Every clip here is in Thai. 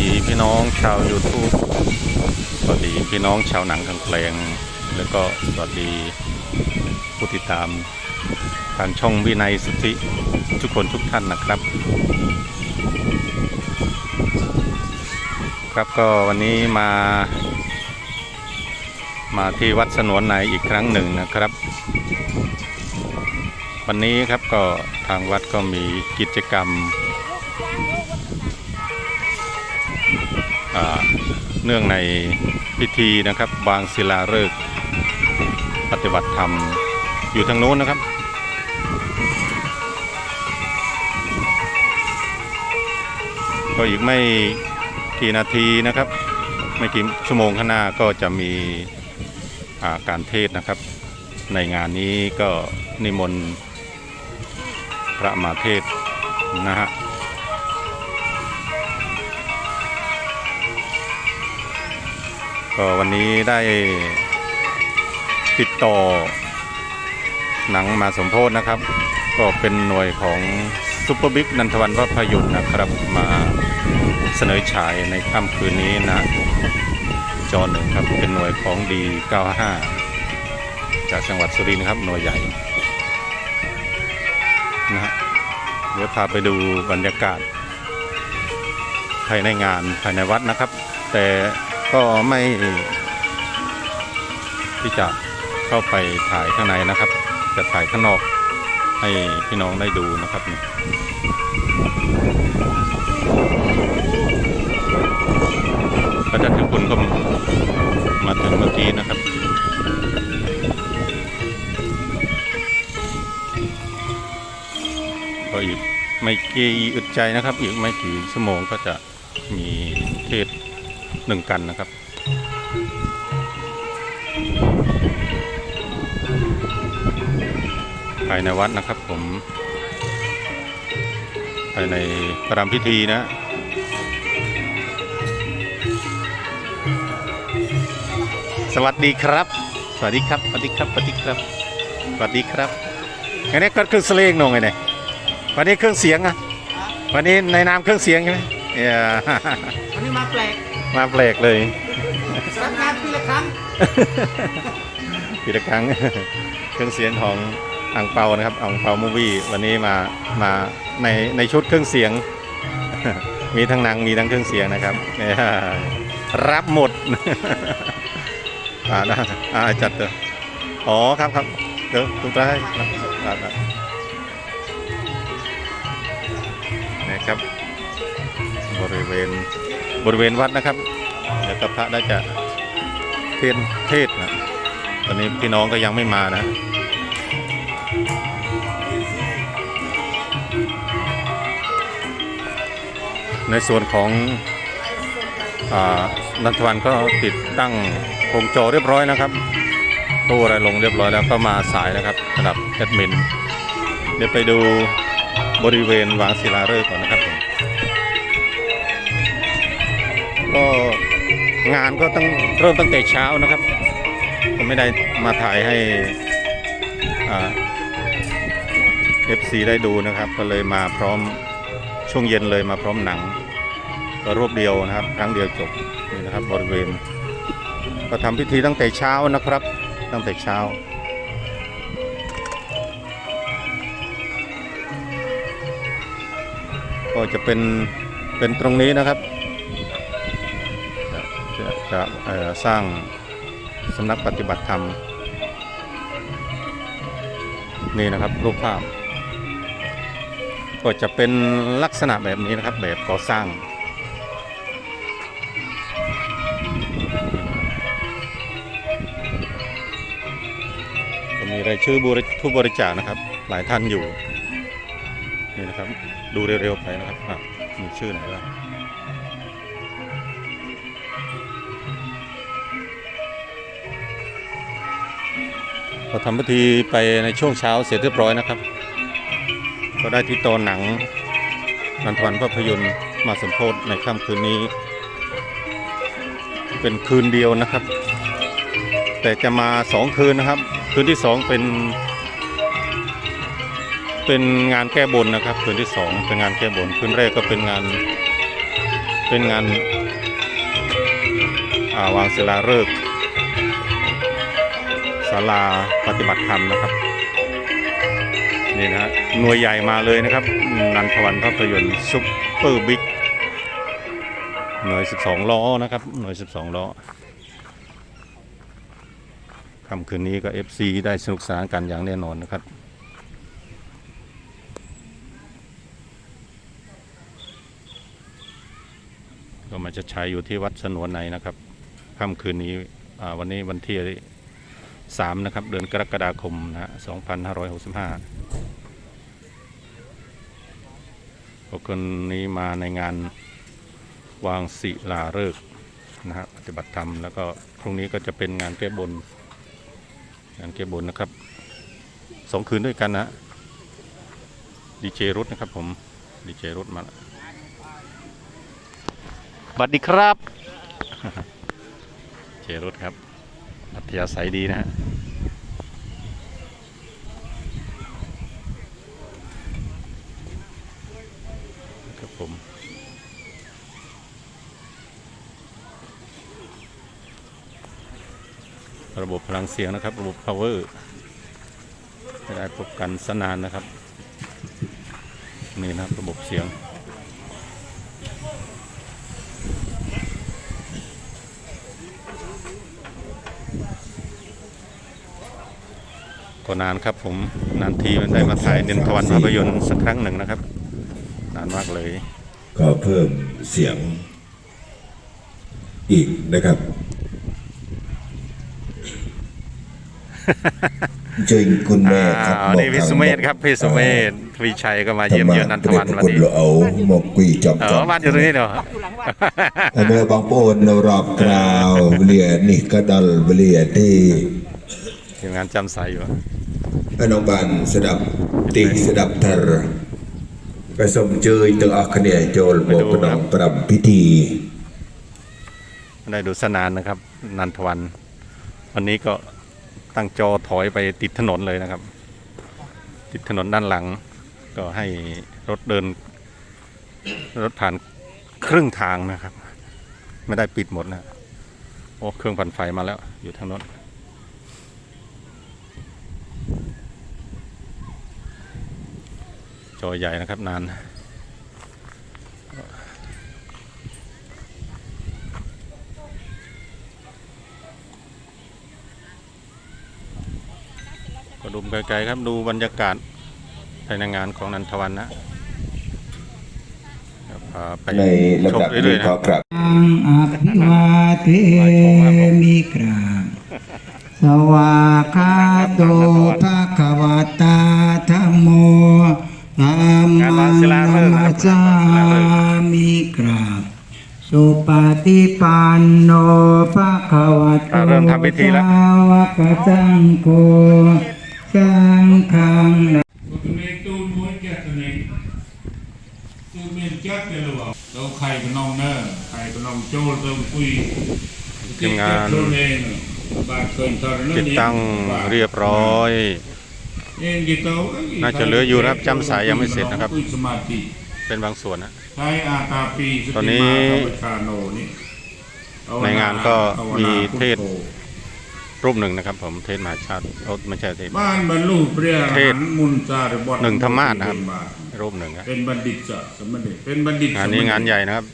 ดีพี่น้องชาว YouTube สวัสดีพี่น้องชาวหนังทางเพลง แล้วก็สวัสดีผู้ติดตามทางช่องวินัยสุทธิทุกคนทุกท่านนะครับ ครับก็วันนี้มา มาที่วัดสนวนในอีกครั้งหนึ่งนะครับ วันนี้ครับก็ทางวัดก็มีกิจกรรม เนื่องในพิธีนะครับ บางศิลาฤกษ์ปฏิบัติธรรมอยู่ทางโน้นนะครับ ก็อีกไม่กี่นาทีนะครับ ไม่กี่ชั่วโมงข้างหน้าก็จะมีาการเทศนะครับ ในงานนี้ก็นิมนต์พระมาเทศนะฮะ ก็วันนี้ได้ติดต่อ หนังมาสมโพธนะครับ ก็เป็นหน่วยของซุปเปอร์บิ๊กนันทวันภาพยนตร์นะครับมาเสนอฉายในค่ำคืนนี้นะ จอหนึ่งครับเป็นหน่วยของดี95จากจังหวัดสุรินทร์ครับหน่วยใหญ่นะฮะเดี๋ยวพาไปดูบรรยากาศ ภายในงานภายในวัดนะครับ แต่ ก็ไม่ที่จะเข้าไปถ่ายข้างในนะครับ จะถ่ายข้างนอกให้พี่น้องได้ดูนะครับนี่พระเจ้าถึงคุณก็มาถึงเมื่อกี้นะครับ ก็อีกไม่กี่อึดใจนะครับ อีกไม่กี่ชั่วโมงก็จะมีเทศ หนึ่งกันนะครับ ภายในวัดนะครับผม ภายในประรำพิธีนะสวัสดีครับ สวัสดีครับ สวัสดีครับ สวัสดีครับ สวัสดีครับอันนี้ก็เครื่องเสลงนงไงเนี่ยวันนี้เครื่องเสียงอะวันนี้ในนามเครื่องเสียงใช่ไหมเอ่อวันนี้มาแปลก มาแปลกเลยรับงานปีละครั้งปีละครั้งเครื่องเสียงของอังเปานะครับอังเปามูวี่วันนี้มามาในในชุดเครื่องเสียง มีทั้งหนังมีทั้งเครื่องเสียงนะครับเนี่ยรับหมดอ่าได้อ่าจัดเถอะอ๋อครับครับเดี๋ยวตุ้งตาให้ครับครับครับนะครับบริเวณ บริเวณวัดนะครับเดี๋ยวก็พระได้จะเทศน์เทศนะตอนนี้พี่น้องก็ยังไม่มานะในส่วนของอนันทวันก็ติดตั้งโครงจอเรียบร้อยนะครับตู้อะไรลงเรียบร้อยแล้วก็มาสายนะครับระดับแอดมิน เดี๋ยวไปดูบริเวณวางศิลาฤกษ์ก่อนนะครับ ก็งานก็ต้องเริ่มตั้งแต่เช้านะครับก็ไม่ได้มาถ่ายให้เอ่า FC ได้ดูนะครับ ก็เลยมาพร้อมช่วงเย็นเลยมาพร้อมหนัง ก็รวบเดียวนะครับ ครั้งเดียวจบนี่นะครับบริเวณ ก็ทำพิธีตั้งแต่เช้านะครับ ตั้งแต่เช้าก็จะเป็นเป็นตรงนี้นะครับ จะสร้างสำนักปฏิบัติธรรม นี่นะครับรูปภาพ ก็จะเป็นลักษณะแบบนี้นะครับ แบบก่อสร้าง มีรายชื่อบริผู้บริจาคนะครับ หลายท่านอยู่ นี่นะครับ ดูเร็วๆไปนะครับอะมีชื่อไหนบ้าง เราทำพิธีไปในช่วงเช้าเสร็จเรียบร้อยนะครับ ก็ได้ที่ตอนหนังนันทวันภาพยนตร์มาสมโพธในค่ำคืนนี้ เป็นคืนเดียวนะครับ แต่จะมาสองคืนนะครับ คืนที่สองเป็นเป็นงานแก้บนนะครับ คืนที่สองเป็นงานแก้บนคืนแรกก็เป็นงานเป็นงานอาวางศิลาฤกษ์ ศาลาปฏิบัติธรรมนะครับนี่นะหน่วยใหญ่มาเลยนะครับ นันทวันภาพยนตร์ซุปเปอร์บิ๊กหน่วย 12 ล้อนะครับ หน่วย 12 ล้อค่ำคืนนี้ก็ FC ได้สนุกสนานกันอย่างแน่นอนนะครับก็มาจะใช้อยู่ที่วัดสนวนในนะครับค่ำคืนนี้วันนี้วันที่ สามนะครับ เดือนกรกฎาคมนะฮะ2565พวกคนนี้มาในงานวางศิลาฤกษ์นะฮะปฏิบัติธรรม แล้วก็พรุ่งนี้ก็จะเป็นงานแก้บน งานแก้บนนะครับสองคืนด้วยกันนะดีเจรุดนะครับผมดีเจรุดมาแล้วสวัสดีครับ เจรุดครับอัธยาศัยดีนะฮะ ครับผม ระบบพลังเสียงนะครับ ระบบ power จะได้พบกันสนานนะครับ นี่นะครับระบบเสียงก็นานครับผมนานทีมันได้มาถ่ายเดนทวันภาพยนตร์สักครั้งหนึ่งนะครับ นานมากเลย ก็เพิ่มเสียงอีกนะครับเจริญคุณแม่ครับอ่านี่พี่สุเมธครับพี่สุเมธพี่ชัยก็มาเยี่ยมเยือนนันทวันวันคุณนี้เราเอาหมกกุยจอมเอจออมบ้านอยู่ตรงนี้เนาะเมื่อบางโปนรอบกราวเบลียนี่ก็ดัลเบลียที่ทีมงานจำสายอยู่อนุบาลสดับติสดับทรไปสมเจยตึงอัคเนียโจลโบกนองปรับพิธีได้ดูสนานนะครับ นันทวัน วันนี้ก็ ตั้งจอถอยไปติดถนนเลยนะครับ ติดถนนด้านหลัง ก็ให้รถเดิน รถผ่านครึ่งทางนะครับ ไม่ได้ปิดหมดนะโอ้เครื่องปั่นไฟมาแล้ว อยู่ทางโน้นจอใหญ่นะครับนาน ก็ดูไกลๆครับดูบรรยากาศภายในงานของนันทวันนะครับพาไปในระชมดับเรื่นี้อยๆนะขอกราบอังอภิวาเทมิกราบสวากขาโตภะคะวะตาธัมโมธัมมังนัมสสามิกราบสุปฏิปันโนภะคะวะโต อ่าเริ่มทำพิธีแล้วสาวกสังโฆสังฆัง tôi nên tôi muốn chết tôi nên tôi nên chết đây là bảo đâu khay cái nòng nè khay cái nòng trâu tôi quy ทีมงาน trâu lên bà khởi thở nó ติดตั้งเรียบร้อย nên cái tàu น่าจะเหลืออยู่นะครับจำสายยังไม่เสร็จนะครับ quy samadhi เป็นบางส่วนนะ khay a ta pi ตอนนี้ชาโนนี่ในงานก็มีเทศ รูปหนึ่งนะครับ ผมเทศมหาชาติโอ้ไม่ใช่เทศ บ้านบรรลุเปรียเทศมุนจาริบทหนึ่งธรรมาสนะครับ รูปหนึ่งนะเป็นบัณฑิตจะสมณเณรเป็นบัณฑิตงานนี้งานใหญ่นะครับ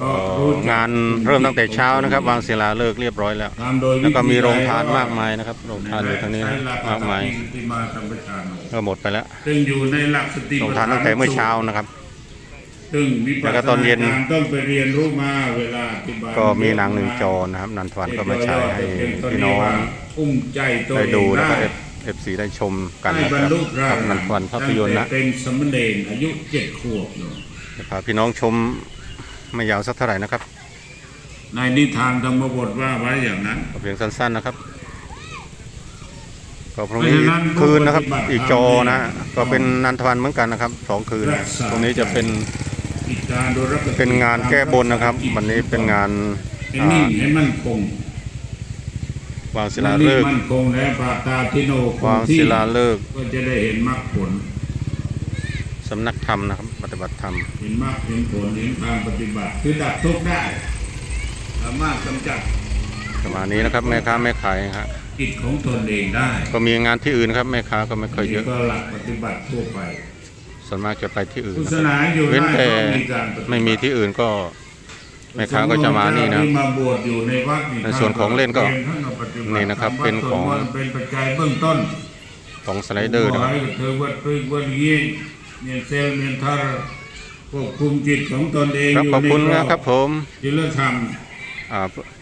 ก็เอ่อรู้จักงานเริ่มตั้งแต่เช้านะครับ วางศิลาเลิกษ์เรียบร้อยแล้วตามโดยแล้วก็มีโรงทานวิธีใดมากมายนะครับ โรงทานอยู่ทางนี้นะมากมายที่มาสัมปทานก็หมดไปแล้ว ซึ่งอยู่ในหลักสติโรงทานตั้งแต่เมื่อเช้านะครับ ซึ่งวิปัสแล้วก็สตอนเย็นนาญาณต้องไปเรียนรู้มาเวลาอธิบายก็มีหนังหนึ่งจอนะครับ นันทวันก็มาฉายให้พี่น้องอุ้มใจตัวได้เองดูแล้วได้ก็เอฟซีได้ชมกันให้นะบครรรับลุพระครับนันทวันภาพยนตร์นะตั้งแต่เป็นสมณเณรอายุเจ็ดขวบอยู่จะพาพี่น้องชมไม่ยาวสักเท่าไหร่นะครับ ในนิทานธรรมบทว่าไว้อย่างนั้นก็เพียงสั้นๆนะครับก็พรุ่งเพราะนี้ฉะนั้นคืนนะครับผู้ปฏิบัติอีกจอนะธรรมเนี่ยก็เป็นนันทวันเหมือนกันนะครับสองคืนรักษาตรงนี้จะเป็น กิจการโดยรับเป็นงานแก้บนนะครับ วันนี้เป็นงานให้อ่านิ่งให้มั่นคงวางศิลาฤกษ์มั่นคงและปราตาทิโนควางที่ศิลาฤกษ์ก็จะได้เห็นมรรคผลสำนักธรรมนะครับ ปฏิบัติธรรมเห็นมรรคเห็นผลเห็นทางปฏิบัติคือดับทุกข์ได้ทามารถกำจัดประมาณนี้นะครับแม่ค้าแม่ขายฮะกิจของตนเองได้ ก็มีงานที่อื่นครับแม่ค้าก็ไม่ค่อยเยนี่อะก็หลักปฏิบัติทั่วไป ส่วนมากจะไปที่อื่นพุทธนะศาคสรับนาอยู่เว้นได้แต่ก็มีการปฏิบัติไม่มีที่อื่นก็แม่ค้าก็จะมานี่นะที่มาบวชอยู่ในวัดในส่วนของเล่นก็ท่านปฏิบัตินี่นะครับเป็นของธรรมะสวดมนต์เป็นปัจจัยเบื้องต้นของสไลเดอร์นะครับขให้เธอวัดปรึกวัดเยี่ยนเนียนเซลเนียนทารควบคุมจิตของตนเองครับยู่ขอบคุณในนะครับผมจิลธรรมอ่า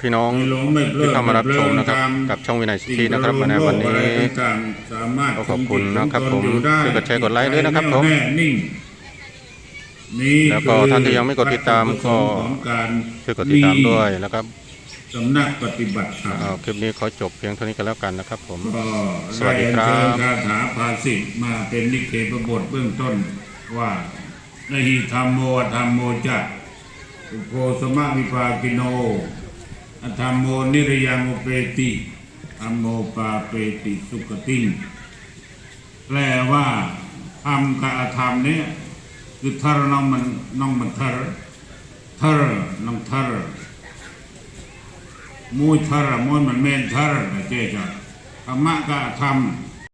พี่น้องไม่หลงไม่เพลิที่ดเข้ามารับชมนะครับไม่เพลินตามกับช่องวินัยสิทธินะครับในวันนี้สิ่งที่ต่างๆสามารถก็ขอบคุณนะครับงจิตของตผมอยู่ได้ช่วยกดแชร์กดไลค์ด้วยนะครับผมแน่นิ่งนี่แล้วก็ท่านที่ยังไม่กดติดตามก็ของการช่วยกดติดตามด้วยนะครับสำนักปฏิบัติธรรมเอาคลิปนี้ขอจบเพียงเท่านี้ก็แล้วกันนะครับ ผมก็สวัสดีครับไอัญเชิญคาถาภาสิทธิ์มาเป็นนิเคปบทเบื้องต้นว่านาหิธรรมโมธรรมโมจะ อุโพสมะวิปากิโนอธรรมโมนิรยังอุเปติธรรมโมปาเปติสุขติงแปลว่าธรรมกับอธรรมเนี่ยคือทรน้องมันน้องมันทรทรน้องทรมูทรมนมันเมนทรเจ๊จ้ะธรรมะกับธรรม